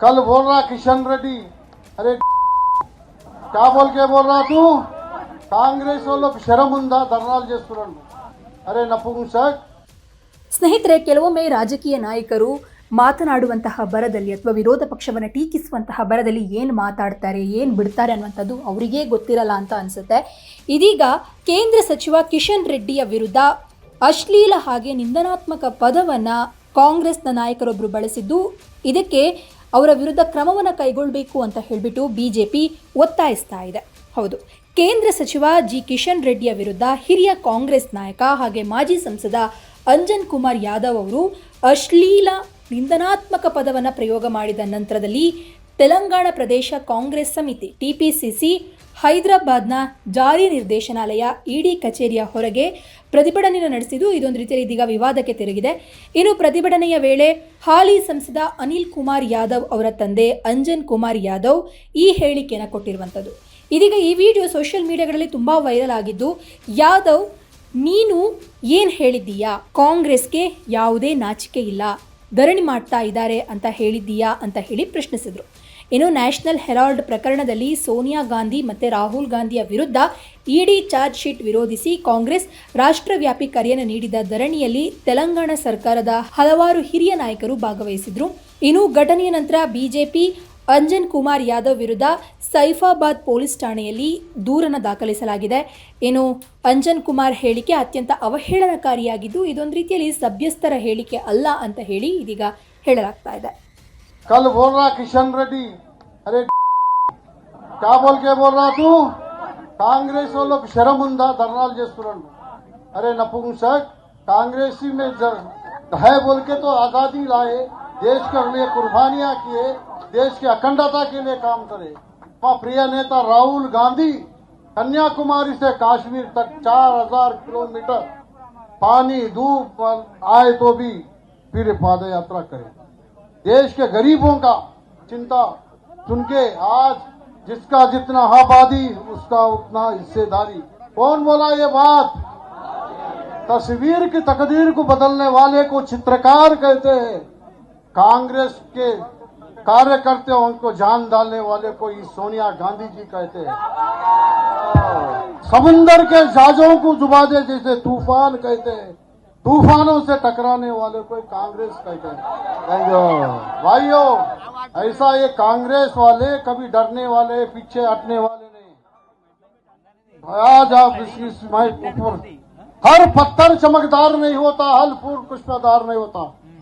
कल बोल रहा किशन रेड्डी अरे क्या बोल के बोल रहा तू కాంగ్రెస్ వాళ్ళకు శరం ఉందా ధర్నాలు చేస్తున్నాడు అరే నపుంసక్ ಸ್ನೇಹಿತರೆ ಕೆಲವೊಮ್ಮೆ ರಾಜಕೀಯ ನಾಯಕರು ಮಾತನಾಡುವಂತಹ ಬರದಲ್ಲಿ ಅಥವಾ ವಿರೋಧ ಪಕ್ಷವನ್ನು ಟೀಕಿಸುವಂತಹ ಬರದಲ್ಲಿ ಏನು ಮಾತಾಡ್ತಾರೆ ಏನು ಬಿಡ್ತಾರೆ ಅನ್ನುವಂಥದ್ದು ಅವರಿಗೇ ಗೊತ್ತಿರಲ್ಲ ಅಂತ ಅನಿಸುತ್ತೆ ಇದೀಗ ಕೇಂದ್ರ ಸಚಿವ ಕಿಶನ್ ರೆಡ್ಡಿಯ ವಿರುದ್ಧ ಅಶ್ಲೀಲ ಹಾಗೆ ನಿಂದನಾತ್ಮಕ ಪದವನ್ನು ಕಾಂಗ್ರೆಸ್ನ ನಾಯಕರೊಬ್ಬರು ಬಳಸಿದ್ದು ಇದಕ್ಕೆ ಅವರ ವಿರುದ್ಧ ಕ್ರಮವನ್ನು ಕೈಗೊಳ್ಳಬೇಕು ಅಂತ ಹೇಳಿಬಿಟ್ಟು ಬಿಜೆಪಿ ಒತ್ತಾಯಿಸ್ತಾ ಇದೆ. ಹೌದು. ಕೇಂದ್ರ ಸಚಿವ ಜಿ ಕಿಶನ್ ರೆಡ್ಡಿಯ ವಿರುದ್ಧ ಹಿರಿಯ ಕಾಂಗ್ರೆಸ್ ನಾಯಕ ಹಾಗೆ ಮಾಜಿ ಸಂಸದ ಅಂಜನ್ ಕುಮಾರ್ ಯಾದವ್ ಅವರು ಅಶ್ಲೀಲ ನಿಂದನಾತ್ಮಕ ಪದವನ್ನು ಪ್ರಯೋಗ ಮಾಡಿದ ನಂತರದಲ್ಲಿ ತೆಲಂಗಾಣ ಪ್ರದೇಶ ಕಾಂಗ್ರೆಸ್ ಸಮಿತಿ, ಟಿಪಿಸಿಸಿ, ಹೈದರಾಬಾದ್ನ ಜಾರಿ ನಿರ್ದೇಶನಾಲಯ, ಇಡಿ ಕಚೇರಿಯ ಹೊರಗೆ ಪ್ರತಿಭಟನೆ ನಡೆಸಿದ್ದು ಇದೊಂದು ರೀತಿಯಲ್ಲಿ ಇದೀಗ ವಿವಾದಕ್ಕೆ ತಿರುಗಿದೆ. ಇನ್ನು ಪ್ರತಿಭಟನೆಯ ವೇಳೆ ಹಾಲಿ ಸಂಸದ ಅನಿಲ್ ಕುಮಾರ್ ಯಾದವ್ ಅವರ ತಂದೆ ಅಂಜನ್ ಕುಮಾರ್ ಯಾದವ್ ಈ ಹೇಳಿಕೆಯನ್ನು ಕೊಟ್ಟಿರುವಂಥದ್ದು. ಇದೀಗ ಈ ವಿಡಿಯೋ ಸೋಷಿಯಲ್ ಮೀಡಿಯಾಗಳಲ್ಲಿ ತುಂಬ ವೈರಲ್ ಆಗಿದ್ದು, ಯಾದವ್, ನೀನು ಏನು ಹೇಳಿದ್ದೀಯಾ? ಕಾಂಗ್ರೆಸ್ಗೆ ಯಾವುದೇ ನಾಚಿಕೆ ಇಲ್ಲ, ಧರಣಿ ಮಾಡ್ತಾ ಇದ್ದಾರೆ ಅಂತ ಹೇಳಿದ್ದೀಯಾ ಅಂತ ಹೇಳಿ ಪ್ರಶ್ನಿಸಿದರು. ಇನ್ನು ನ್ಯಾಷನಲ್ ಹೆರಾಲ್ಡ್ ಪ್ರಕರಣದಲ್ಲಿ ಸೋನಿಯಾ ಗಾಂಧಿ ಮತ್ತು ರಾಹುಲ್ ಗಾಂಧಿಯ ವಿರುದ್ಧ ಇಡಿ ಚಾರ್ಜ್ ಶೀಟ್ ವಿರೋಧಿಸಿ ಕಾಂಗ್ರೆಸ್ ರಾಷ್ಟ್ರವ್ಯಾಪಿ ಕರೆಯನ್ನು ನೀಡಿದ ಧರಣಿಯಲ್ಲಿ ತೆಲಂಗಾಣ ಸರ್ಕಾರದ ಹಲವಾರು ಹಿರಿಯ ನಾಯಕರು ಭಾಗವಹಿಸಿದ್ರು. ಇನ್ನು ಘಟನೆಯ ನಂತರ ಬಿಜೆಪಿ ಅಂಜನ್ ಕುಮಾರ್ ಯಾದವ್ ವಿರುದ್ಧ ಸೈಫಾಬಾದ್ ಪೊಲೀಸ್ ಠಾಣೆಯಲ್ಲಿ ದೂರನ್ನು ದಾಖಲಿಸಲಾಗಿದೆ. ಇನ್ನು ಅಂಜನ್ ಕುಮಾರ್ ಹೇಳಿಕೆ ಅತ್ಯಂತ ಅವಹೇಳನಕಾರಿಯಾಗಿದ್ದು, ಇದೊಂದು ರೀತಿಯಲ್ಲಿ ಸಭ್ಯಸ್ಥರ ಹೇಳಿಕೆ ಅಲ್ಲ ಅಂತ ಹೇಳಿ ಇದೀಗ ಹೇಳಲಾಗ್ತಾ ಇದೆ. कल बोल रहा किशन रेड्डी। अरे, क्या बोल के बोल रहा तू? कांग्रेस वालों को शर्म ఉందా धरना अरे नपुंसक कांग्रेस में है बोल के तो आज़ादी लाए, देश के लिए कुर्बानियाँ किए, देश की अखंडता के लिए काम करे। वहाँ, प्रिय नेता राहुल गांधी, कन्याकुमारी से काश्मीर तक 4000 किलोमीटर, पानी, धूप, आए तो भी फिर पाद यात्रा देश के गरीबों का चिंता सुन के आज जिसका जितना आबादी, उसका उतना हिस्सेदारी। कौन बोला ये बात? तस्वीर की तकदीर को बदलने वाले को चित्रकार कहते हैं। कांग्रेस के कार्यकर्ताओं को जान डालने वाले को ही सोनिया गांधी जी कहते हैं। समुंदर के जहाजों को डुबा दे, जैसे तूफ़ान कहते हैं। तूफानों से टकराने वाले को कांग्रेस कहते हैं भाइयों ऐसा ये कांग्रेस वाले कभी डरने वाले पीछे हटने वाले नहीं। आज आप इस, इस ऊपर हर पत्थर चमकदार नहीं होता हल फूल पुष्पदार नहीं होता।